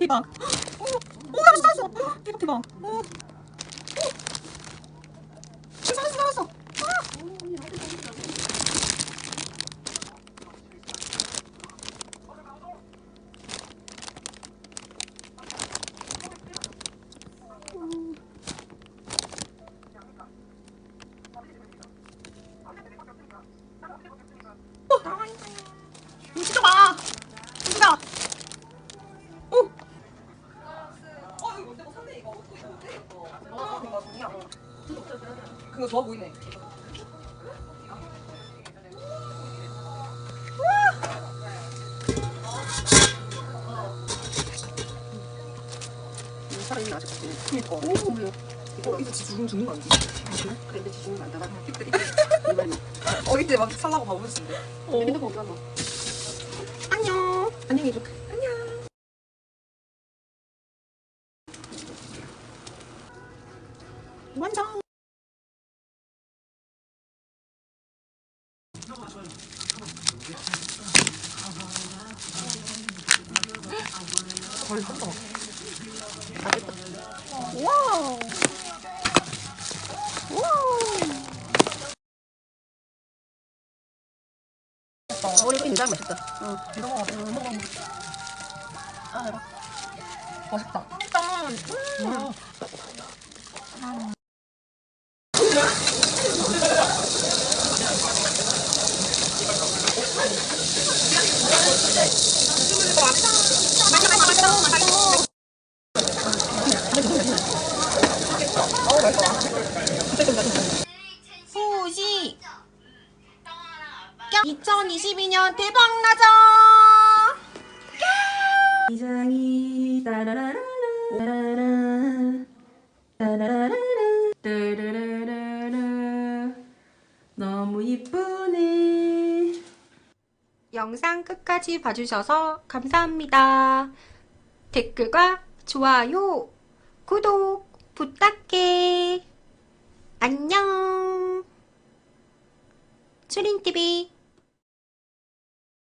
대박. 오, 오, 살았어. 대박, 대박. 오, 오. 살았어, 살았어. 아. 진짜 봐. 진짜. 오. 어 이거 내가 샀네 이거 어떻게 이거 어때 이거 어 이거 종이야 그거 좋아 보이네 살아있는 아직 같지. 그니까 오, 뭐야. 이거 이거 진짜 죽으면 죽는 거 아니지? 그래? 그래, 근데 지금 안 나가. 어 이때 막 살라고 바보였는데 핸드폰 어디 갔나? 안녕 안녕히 해줘. 완전 거의 한다 다 됐다. 와우 끓인 장 맛있다. 어. 이거 먹어 이거 먹어 아 맛있다 음. 후시 2022년 대박 나자 이장이 따라라라 따라라 따라라라 따라라라 너무 이쁘네 영상 끝까지 봐주셔서 감사합니다. 댓글과 좋아요, 구독 부탁해. 안녕. 추린TV